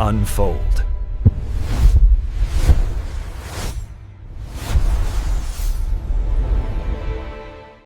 unfold.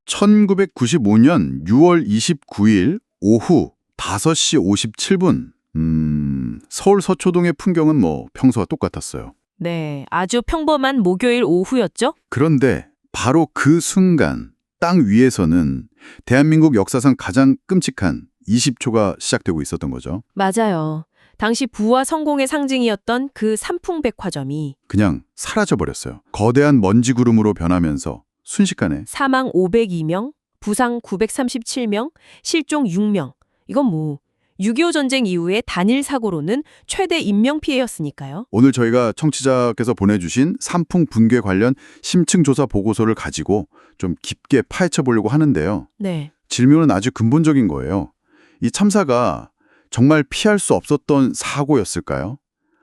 (1995년 6월 29일) 오후 5시 57분 음... 서울 서초동의 풍경은 뭐 평소와 똑같았어요. 네, 아주 평범한 목요일 오후였죠? 그런데 바로 그 순간 땅 위에서는 대한민국 역사상 가장 끔찍한 20초가 시작되고 있었던 거죠. 맞아요. 당시 부와 성공의 상징이었던 그 삼풍백화점이 그냥 사라져 버렸어요. 거대한 먼지 구름으로 변하면서 순식간에 사망 502명, 부상 937명, 실종 6명. 이건 뭐, 6.25 전쟁 이후의 단일 사고로는 최대 인명피해였으니까요. 오늘 저희가 청취자께서 보내주신 삼풍 붕괴 관련 심층 조사 보고서를 가지고 좀 깊게 파헤쳐 보려고 하는데요. 네. 질문은 아주 근본적인 거예요. 이 참사가 정말 피할 수 없었던 사고였을까요?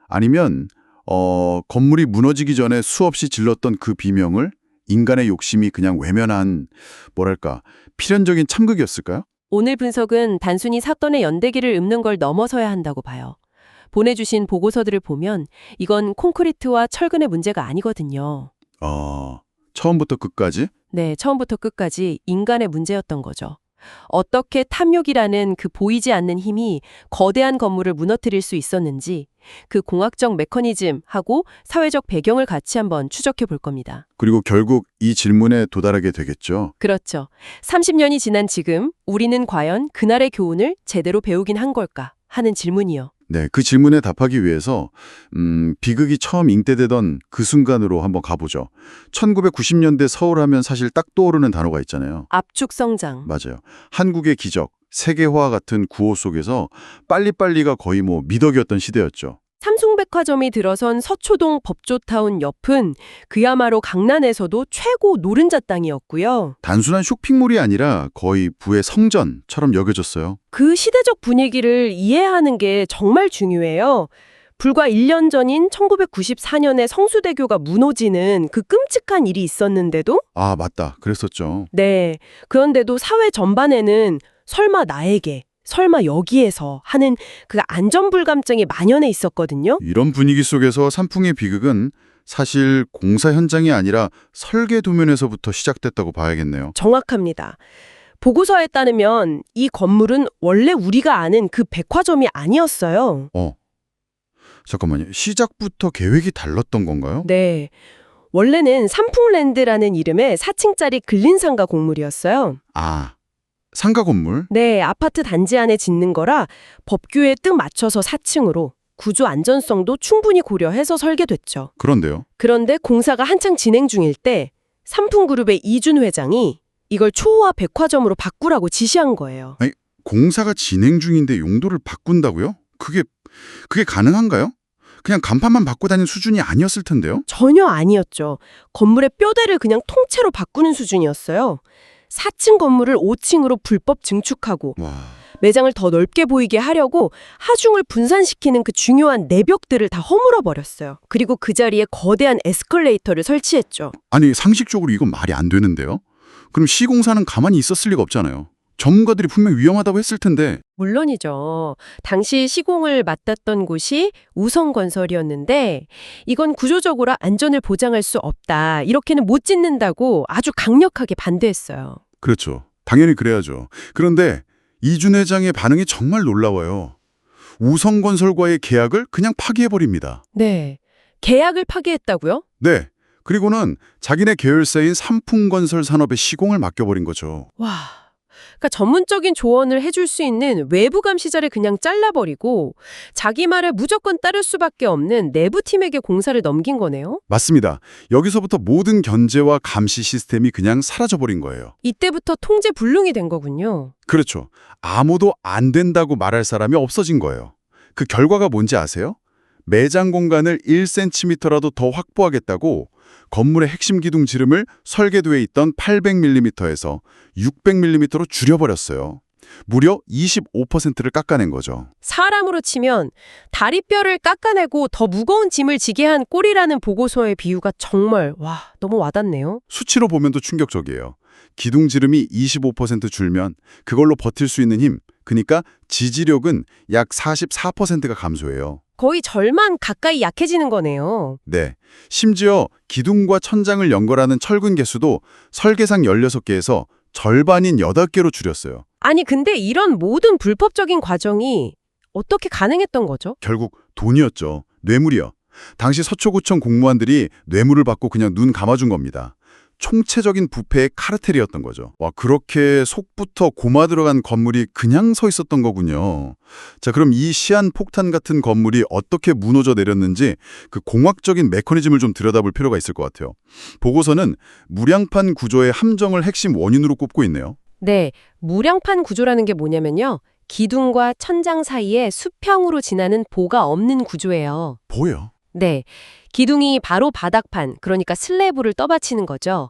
아니면 어, 건물이 무너지기 전에 수없이 질렀던 그 비명을 인간의 욕심이 그냥 외면한 뭐랄까 필연적인 참극이었을까요? 오늘 분석은 단순히 사건의 연대기를 읊는 걸 넘어서야 한다고 봐요. 보내주신 보고서들을 보면 이건 콘크리트와 철근의 문제가 아니거든요. 어, 처음부터 끝까지 네, 처음부터 끝까지 인간의 문제였던 거죠. 어떻게 탐욕이라는 그 보이지 않는 힘이 거대한 건물을 무너뜨릴 수 있었는지 그 공학적 메커니즘하고 사회적 배경을 같이 한번 추적해 볼 겁니다. 그리고 결국 이 질문에 도달하게 되겠죠. 그렇죠. 30년이 지난 지금 우리는 과연 그날의 교훈을 제대로 배우긴 한 걸까 하는 질문이요. 네, 그 질문에 답하기 위해서 음, 비극이 처음 잉태되던 그 순간으로 한번 가보죠. 1990년대 서울하면 사실 딱 떠오르는 단어가 있잖아요. 압축 성장. 맞아요. 한국의 기적, 세계화 같은 구호 속에서 빨리빨리가 거의 뭐 미덕이었던 시대였죠. 삼성백화점이 들어선 서초동 법조타운 옆은 그야말로 강남에서도 최고 노른자 땅이었고요. 단순한 쇼핑몰이 아니라 거의 부의 성전처럼 여겨졌어요. 그 시대적 분위기를 이해하는 게 정말 중요해요. 불과 1년 전인 1994년에 성수대교가 무너지는 그 끔찍한 일이 있었는데도 아, 맞다. 그랬었죠. 네. 그런데도 사회 전반에는 설마 나에게, 설마 여기에서 하는 그 안전불감증이 만연해 있었거든요. 이런 분위기 속에서 산풍의 비극은 사실 공사 현장이 아니라 설계 도면에서부터 시작됐다고 봐야겠네요. 정확합니다. 보고서에 따르면 이 건물은 원래 우리가 아는 그 백화점이 아니었어요. 어. 잠깐만요. 시작부터 계획이 달랐던 건가요? 네. 원래는 삼풍랜드라는 이름의 4층짜리 근린상가 공물이었어요. 아, 상가 건물? 네, 아파트 단지 안에 짓는 거라 법규에 뜩 맞춰서 4층으로 구조 안전성도 충분히 고려해서 설계됐죠. 그런데요. 그런데 공사가 한창 진행 중일 때 삼풍그룹의 이준 회장이 이걸 초호화 백화점으로 바꾸라고 지시한 거예요. 공사가 진행 중인데 용도를 바꾼다고요? 그게 그게 가능한가요? 그냥 간판만 바꿔 다닌 수준이 아니었을 텐데요. 전혀 아니었죠. 건물의 뼈대를 그냥 통째로 바꾸는 수준이었어요. 4층 건물을 5층으로 불법 증축하고 와. 매장을 더 넓게 보이게 하려고 하중을 분산시키는 그 중요한 내벽들을 다 허물어 버렸어요. 그리고 그 자리에 거대한 에스컬레이터를 설치했죠. 아니, 상식적으로 이건 말이 안 되는데요. 그럼 시공사는 가만히 있었을 리가 없잖아요. 전문가들이 분명 위험하다고 했을 텐데. 물론이죠. 당시 시공을 맡았던 곳이 우성건설이었는데 이건 구조적으로 안전을 보장할 수 없다. 이렇게는 못 짓는다고 아주 강력하게 반대했어요. 그렇죠. 당연히 그래야죠. 그런데 이준 회장의 반응이 정말 놀라워요. 우성건설과의 계약을 그냥 파기해버립니다. 네. 계약을 파기했다고요? 네. 그리고는 자기네 계열사인 삼풍건설 산업에 시공을 맡겨버린 거죠. 와. 그러니까 전문적인 조언을 해줄 수 있는 외부 감시자를 그냥 잘라버리고 자기 말에 무조건 따를 수밖에 없는 내부 팀에게 공사를 넘긴 거네요. 맞습니다. 여기서부터 모든 견제와 감시 시스템이 그냥 사라져버린 거예요. 이때부터 통제 불능이 된 거군요. 그렇죠. 아무도 안 된다고 말할 사람이 없어진 거예요. 그 결과가 뭔지 아세요? 매장 공간을 1cm라도 더 확보하겠다고 건물의 핵심 기둥 지름을 설계도에 있던 800mm에서 600mm로 줄여버렸어요. 무려 25%를 깎아낸 거죠. 사람으로 치면 다리뼈를 깎아내고 더 무거운 짐을 지게 한 꼴이라는 보고서의 비유가 정말 와 너무 와닿네요. 수치로 보면 더 충격적이에요. 기둥 지름이 25% 줄면 그걸로 버틸 수 있는 힘, 그러니까 지지력은 약 44%가 감소해요. 거의 절만 가까이 약해지는 거네요. 네. 심지어 기둥과 천장을 연결하는 철근 개수도 설계상 16개에서 절반인 8개로 줄였어요. 아니 근데 이런 모든 불법적인 과정이 어떻게 가능했던 거죠? 결국 돈이었죠. 뇌물이요. 당시 서초구청 공무원들이 뇌물을 받고 그냥 눈 감아준 겁니다. 총체적인 부패의 카르텔이었던 거죠. 와, 그렇게 속부터 고마 들어간 건물이 그냥 서 있었던 거군요. 자, 그럼 이 시한 폭탄 같은 건물이 어떻게 무너져 내렸는지 그 공학적인 메커니즘을 좀 들여다볼 필요가 있을 것 같아요. 보고서는 무량판 구조의 함정을 핵심 원인으로 꼽고 있네요. 네, 무량판 구조라는 게 뭐냐면요. 기둥과 천장 사이에 수평으로 지나는 보가 없는 구조예요. 보여. 네, 기둥이 바로 바닥판, 그러니까 슬래브를 떠받치는 거죠.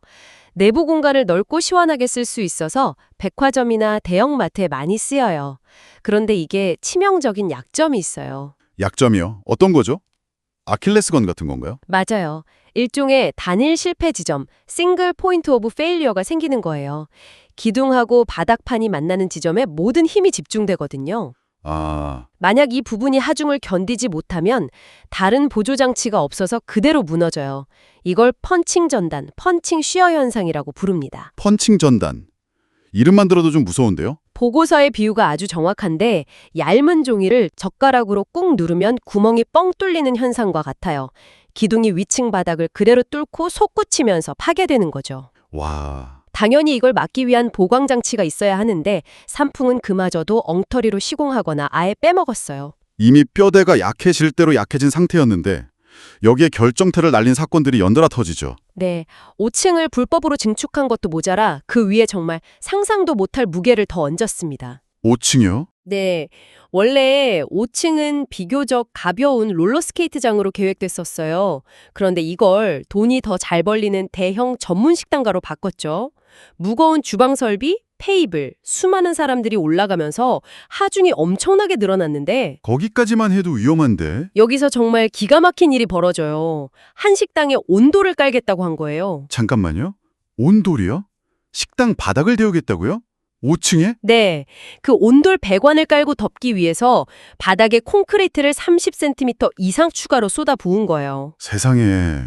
내부 공간을 넓고 시원하게 쓸 수 있어서 백화점이나 대형마트에 많이 쓰여요. 그런데 이게 치명적인 약점이 있어요. 약점이요. 어떤 거죠? 아킬레스건 같은 건가요? 맞아요. 일종의 단일 실패 지점, 싱글 포인트 오브 페일리어가 생기는 거예요. 기둥하고 바닥판이 만나는 지점에 모든 힘이 집중되거든요. 아, 만약 이 부분이 하중을 견디지 못하면 다른 보조 장치가 없어서 그대로 무너져요. 이걸 펀칭 전단, 펀칭 쉬어 현상이라고 부릅니다. 펀칭 전단. 이름만 들어도 좀 무서운데요? 보고서의 비유가 아주 정확한데 얇은 종이를 젓가락으로 꾹 누르면 구멍이 뻥 뚫리는 현상과 같아요. 기둥이 위층 바닥을 그대로 뚫고 솟구치면서 파괴되는 거죠. 와, 당연히 이걸 막기 위한 보강 장치가 있어야 하는데 삼풍은 그마저도 엉터리로 시공하거나 아예 빼먹었어요. 이미 뼈대가 약해질 대로 약해진 상태였는데 여기에 결정태를 날린 사건들이 연달아 터지죠. 네, 5층을 불법으로 증축한 것도 모자라 그 위에 정말 상상도 못할 무게를 더 얹었습니다. 5층이요? 네, 원래 5층은 비교적 가벼운 롤러스케이트장으로 계획됐었어요. 그런데 이걸 돈이 더 잘 벌리는 대형 전문 식당가로 바꿨죠. 무거운 주방 설비, 테이블, 수많은 사람들이 올라가면서 하중이 엄청나게 늘어났는데 거기까지만 해도 위험한데. 여기서 정말 기가 막힌 일이 벌어져요. 한 식당에 온도를 깔겠다고 한 거예요. 잠깐만요. 온돌이요? 식당 바닥을 데우겠다고요? 5층에? 네, 그 온돌 배관을 깔고 덮기 위해서 바닥에 콘크리트를 30cm 이상 추가로 쏟아 부은 거예요. 세상에.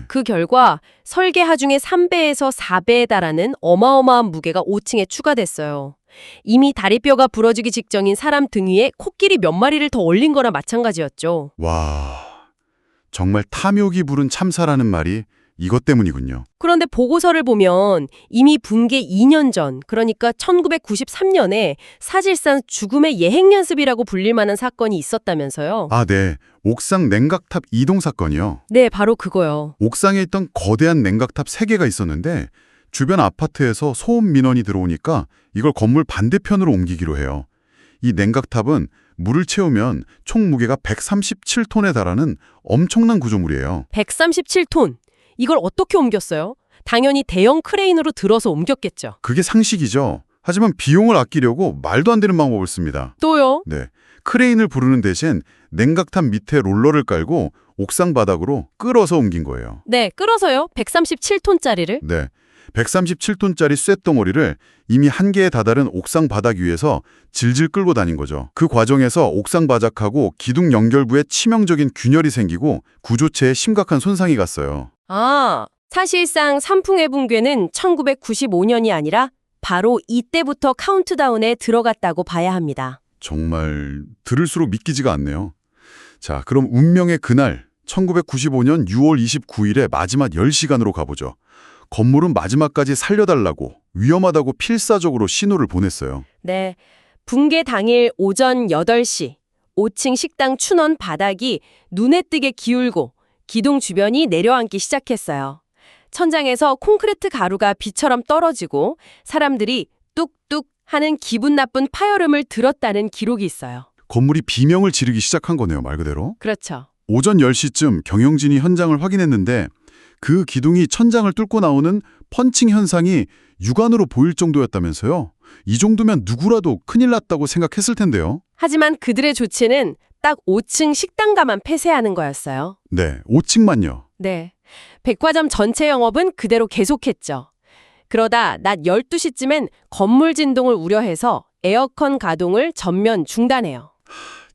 그 결과 설계 하중의 3배에서 4배에 달하는 어마어마한 무게가 5층에 추가됐어요. 이미 다리뼈가 부러지기 직전인 사람 등 위에 코끼리 몇 마리를 더 올린 거나 마찬가지였죠. 와, 정말 탐욕이 부른 참사라는 말이 이것 때문이군요. 그런데 보고서를 보면 이미 붕괴 2년 전, 그러니까 1993년에 사실상 죽음의 예행 연습이라고 불릴 만한 사건이 있었다면서요. 아, 네. 옥상 냉각탑 이동 사건이요. 네, 바로 그거요. 옥상에 있던 거대한 냉각탑 3개가 있었는데 주변 아파트에서 소음 민원이 들어오니까 이걸 건물 반대편으로 옮기기로 해요. 이 냉각탑은 물을 채우면 총 무게가 137톤에 달하는 엄청난 구조물이에요. 137톤. 이걸 어떻게 옮겼어요? 당연히 대형 크레인으로 들어서 옮겼겠죠. 그게 상식이죠. 하지만 비용을 아끼려고 말도 안 되는 방법을 씁니다. 또요? 네. 크레인을 부르는 대신 냉각탑 밑에 롤러를 깔고 옥상 바닥으로 끌어서 옮긴 거예요. 네, 끌어서요. 137톤짜리를. 네. 137톤짜리 쇳덩어리를 이미 한계에 다다른 옥상 바닥 위에서 질질 끌고 다닌 거죠. 그 과정에서 옥상 바닥하고 기둥 연결부에 치명적인 균열이 생기고 구조체에 심각한 손상이 갔어요. 아, 사실상 삼풍의 붕괴는 1995년이 아니라 바로 이때부터 카운트다운에 들어갔다고 봐야 합니다. 정말 들을수록 믿기지가 않네요. 자, 그럼 운명의 그날 1995년 6월 29일에 마지막 10시간으로 가보죠. 건물은 마지막까지 살려달라고 위험하다고 필사적으로 신호를 보냈어요. 네. 붕괴 당일 오전 8시 5층 식당 춘원 바닥이 눈에 띄게 기울고 기둥 주변이 내려앉기 시작했어요. 천장에서 콘크리트 가루가 비처럼 떨어지고 사람들이 뚝뚝 하는 기분 나쁜 파열음을 들었다는 기록이 있어요. 건물이 비명을 지르기 시작한 거네요, 말 그대로. 그렇죠. 오전 10시쯤 경영진이 현장을 확인했는데 그 기둥이 천장을 뚫고 나오는 펀칭 현상이 육안으로 보일 정도였다면서요. 이 정도면 누구라도 큰일 났다고 생각했을 텐데요. 하지만 그들의 조치는 딱 5층 식당가만 폐쇄하는 거였어요. 네, 5층만요. 네. 백화점 전체 영업은 그대로 계속했죠. 그러다 낮 12시쯤엔 건물 진동을 우려해서 에어컨 가동을 전면 중단해요.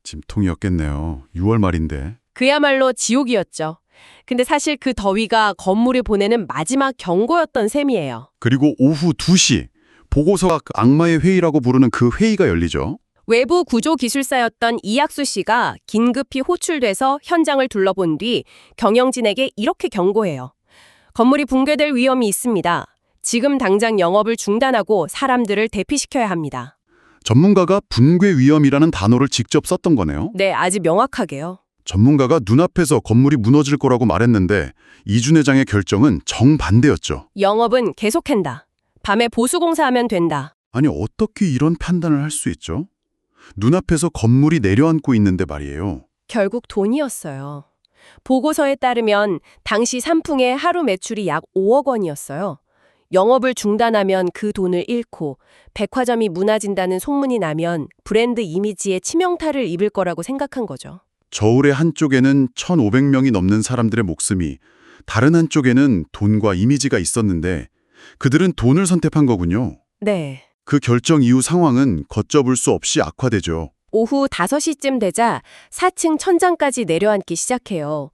짐통이었겠네요. 6월 말인데. 그야말로 지옥이었죠. 근데 사실 그 더위가 건물이 보내는 마지막 경고였던 셈이에요. 그리고 오후 2시 보고서가 그 악마의 회의라고 부르는 그 회의가 열리죠. 외부 구조 기술사였던 이학수 씨가 긴급히 호출돼서 현장을 둘러본 뒤 경영진에게 이렇게 경고해요. 건물이 붕괴될 위험이 있습니다. 지금 당장 영업을 중단하고 사람들을 대피시켜야 합니다. 전문가가 붕괴 위험이라는 단어를 직접 썼던 거네요. 네, 아주 명확하게요. 전문가가 눈앞에서 건물이 무너질 거라고 말했는데 이준 회장의 결정은 정반대였죠. 영업은 계속한다. 밤에 보수공사하면 된다. 아니 어떻게 이런 판단을 할 수 있죠? 눈앞에서 건물이 내려앉고 있는데 말이에요. 결국 돈이었어요. 보고서에 따르면 당시 삼풍의 하루 매출이 약 5억 원이었어요. 영업을 중단하면 그 돈을 잃고 백화점이 무너진다는 소문이 나면 브랜드 이미지에 치명타를 입을 거라고 생각한 거죠. 저울의 한쪽에는 1,500명이 넘는 사람들의 목숨이 다른 한쪽에는 돈과 이미지가 있었는데 그들은 돈을 선택한 거군요. 네. 그 결정 이후 상황은 걷잡을 수 없이 악화되죠. 오후 5시쯤 되자 4층 천장까지 내려앉기 시작해요.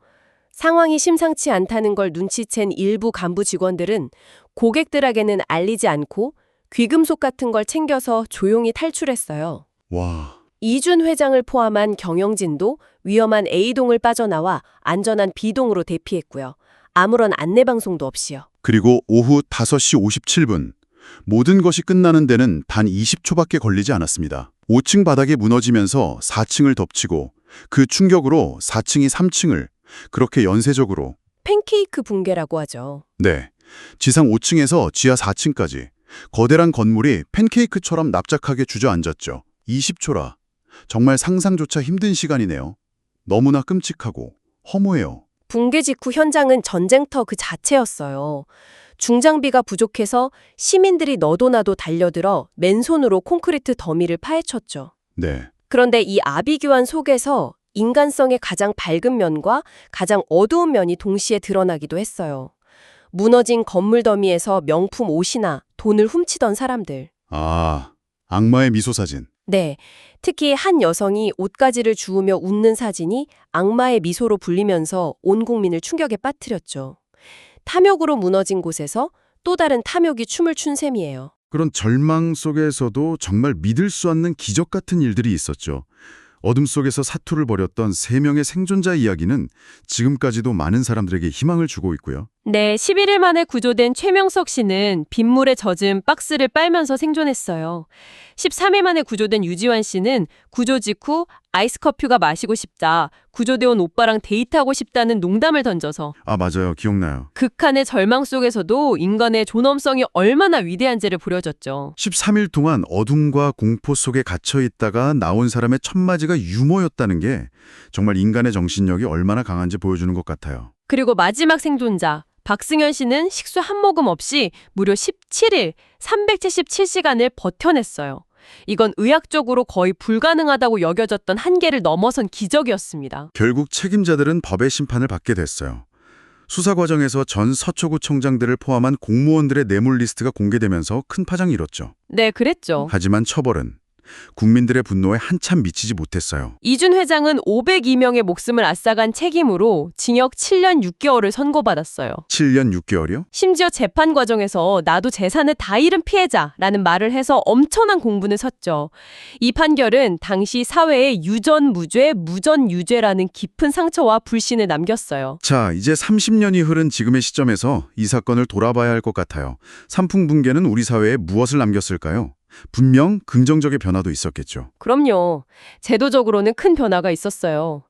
상황이 심상치 않다는 걸 눈치챈 일부 간부 직원들은 고객들에게는 알리지 않고 귀금속 같은 걸 챙겨서 조용히 탈출했어요. 와, 이준 회장을 포함한 경영진도 위험한 A동을 빠져나와 안전한 B동으로 대피했고요. 아무런 안내방송도 없이요. 그리고 오후 5시 57분. 모든 것이 끝나는 데는 단 20초밖에 걸리지 않았습니다. 5층 바닥이 무너지면서 4층을 덮치고 그 충격으로 4층이 3층을 그렇게 연쇄적으로 팬케이크 붕괴라고 하죠. 네. 지상 5층에서 지하 4층까지 거대한 건물이 팬케이크처럼 납작하게 주저앉았죠. 20초라. 정말 상상조차 힘든 시간이네요. 너무나 끔찍하고 허무해요. 붕괴 직후 현장은 전쟁터 그 자체였어요. 중장비가 부족해서 시민들이 너도나도 달려들어 맨손으로 콘크리트 더미를 파헤쳤죠. 네. 그런데 이 아비규환 속에서 인간성의 가장 밝은 면과 가장 어두운 면이 동시에 드러나기도 했어요. 무너진 건물 더미에서 명품 옷이나 돈을 훔치던 사람들. 아, 악마의 미소 사진. 네. 특히 한 여성이 옷가지를 주우며 웃는 사진이 악마의 미소로 불리면서 온 국민을 충격에 빠뜨렸죠. 탐욕으로 무너진 곳에서 또 다른 탐욕이 춤을 춘 셈이에요. 그런 절망 속에서도 정말 믿을 수 없는 기적 같은 일들이 있었죠. 어둠 속에서 사투를 벌였던 세 명의 생존자 이야기는 지금까지도 많은 사람들에게 희망을 주고 있고요. 네, 11일 만에 구조된 최명석 씨는 빗물에 젖은 박스를 빨면서 생존했어요. 13일 만에 구조된 유지환 씨는 구조 직후 아이스 커피가 마시고 싶다, 구조되어 온 오빠랑 데이트하고 싶다는 농담을 던져서 아, 맞아요. 기억나요. 극한의 절망 속에서도 인간의 존엄성이 얼마나 위대한지를 보여줬죠. 13일 동안 어둠과 공포 속에 갇혀 있다가 나온 사람의 첫마디가 유머였다는 게 정말 인간의 정신력이 얼마나 강한지 보여주는 것 같아요. 그리고 마지막 생존자 박승현 씨는 식수 한 모금 없이 무려 17일 377시간을 버텨냈어요. 이건 의학적으로 거의 불가능하다고 여겨졌던 한계를 넘어선 기적이었습니다. 결국 책임자들은 법의 심판을 받게 됐어요. 수사 과정에서 전 서초구 청장들을 포함한 공무원들의 뇌물 리스트가 공개되면서 큰 파장이 일었죠. 네, 그랬죠. 하지만 처벌은 국민들의 분노에 한참 미치지 못했어요. 이준 회장은 502명의 목숨을 앗아간 책임으로 징역 7년 6개월을 선고받았어요. 7년 6개월이요? 심지어 재판 과정에서 나도 재산을 다 잃은 피해자라는 말을 해서 엄청난 공분을 섰죠. 이 판결은 당시 사회에 유전무죄, 무전유죄라는 깊은 상처와 불신을 남겼어요. 자, 이제 30년이 흐른 지금의 시점에서 이 사건을 돌아봐야 할 것 같아요. 삼풍 붕괴는 우리 사회에 무엇을 남겼을까요? 분명 긍정적인 변화도 있었겠죠. 그럼요. 제도적으로는 큰 변화가 있었어요.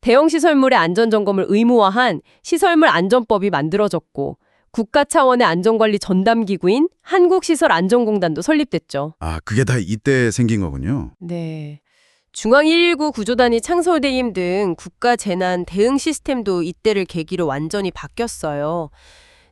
대형 시설물의 안전 점검을 의무화한 시설물 안전법이 만들어졌고 국가 차원의 안전관리 전담 기구인 한국시설안전공단도 설립됐죠. 아, 그게 다 이때 생긴 거군요. 네. 중앙 119 구조단이 창설됨 등 국가 재난 대응 시스템도 이때를 계기로 완전히 바뀌었어요.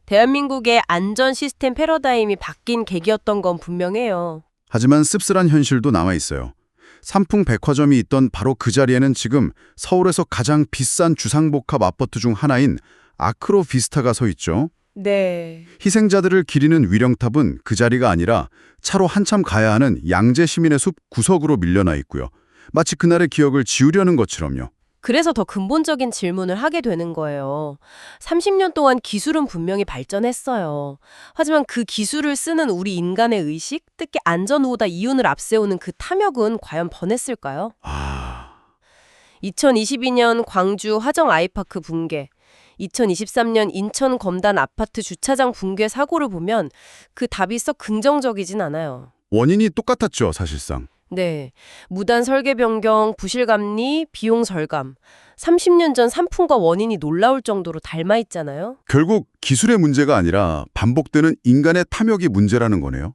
대한민국의 안전 시스템 패러다임이 바뀐 계기였던 건 분명해요. 하지만 씁쓸한 현실도 남아 있어요. 삼풍 백화점이 있던 바로 그 자리에는 지금 서울에서 가장 비싼 주상복합 아파트 중 하나인 아크로 비스타가 서 있죠. 네. 희생자들을 기리는 위령탑은 그 자리가 아니라 차로 한참 가야 하는 양재 시민의 숲 구석으로 밀려나 있고요. 마치 그날의 기억을 지우려는 것처럼요. 그래서 더 근본적인 질문을 하게 되는 거예요. 30년 동안 기술은 분명히 발전했어요. 하지만 그 기술을 쓰는 우리 인간의 의식, 특히 안전보다 이윤을 앞세우는 그 탐욕은 과연 번했을까요? 아, 2022년 광주 화정 아이파크 붕괴, 2023년 인천 검단 아파트 주차장 붕괴 사고를 보면 그 답이 썩 긍정적이진 않아요. 원인이 똑같았죠, 사실상. 네. 무단 설계 변경, 부실 감리, 비용 절감. 30년 전 상품과 원인이 놀라울 정도로 닮아 있잖아요. 결국 기술의 문제가 아니라 반복되는 인간의 탐욕이 문제라는 거네요.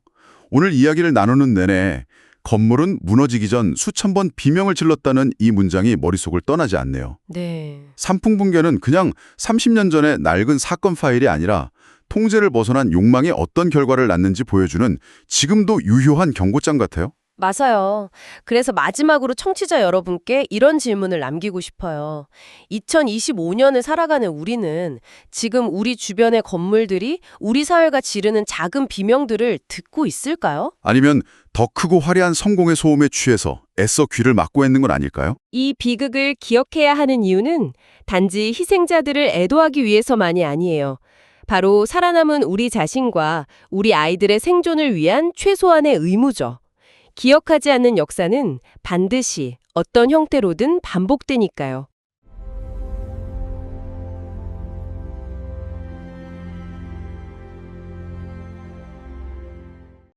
오늘 이야기를 나누는 내내 건물은 무너지기 전 수천 번 비명을 질렀다는 이 문장이 머릿속을 떠나지 않네요. 네. 산풍 붕괴는 그냥 30년 전의 낡은 사건 파일이 아니라 통제를 벗어난 욕망이 어떤 결과를 낳는지 보여주는 지금도 유효한 경고장 같아요. 맞아요. 그래서 마지막으로 청취자 여러분께 이런 질문을 남기고 싶어요. 2025년을 살아가는 우리는 지금 우리 주변의 건물들이 우리 사회가 지르는 작은 비명들을 듣고 있을까요? 아니면 더 크고 화려한 성공의 소음에 취해서 애써 귀를 막고 있는 건 아닐까요? 이 비극을 기억해야 하는 이유는 단지 희생자들을 애도하기 위해서만이 아니에요. 바로 살아남은 우리 자신과 우리 아이들의 생존을 위한 최소한의 의무죠. 기억하지 않는 역사는 반드시 어떤 형태로든 반복되니까요.